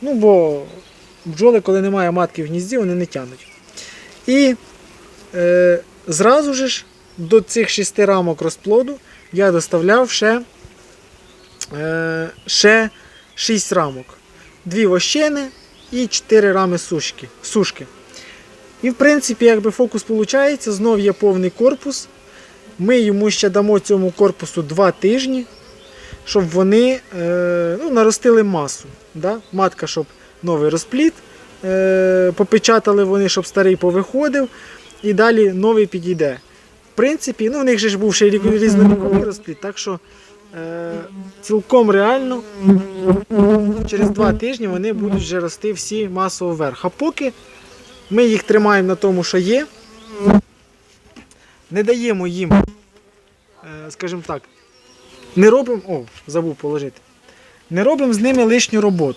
Ну, бо бджоли, коли немає матки в гнізді, вони не тянуть. І е, зразу ж до цих шести рамок розплоду я доставляв ще, е, ще 6 рамок. Дві вощини і 4 рами сушки. сушки. І в принципі, якби фокус виходить, знов є повний корпус. Ми йому ще дамо цьому корпусу 2 тижні, щоб вони е, наростили масу. Да? Матка, щоб новий розплід, е, попечатали вони, щоб старий повиходив, і далі новий підійде. В принципі, ну, в них же ж був ще й рік- різноманітний розплід, так що е, цілком реально через 2 тижні вони будуть вже рости всі масово вверх. А поки ми їх тримаємо на тому, що є, не даємо їм, е, скажімо так, не робимо. О, забув положити. Не робимо з ними лишню роботу.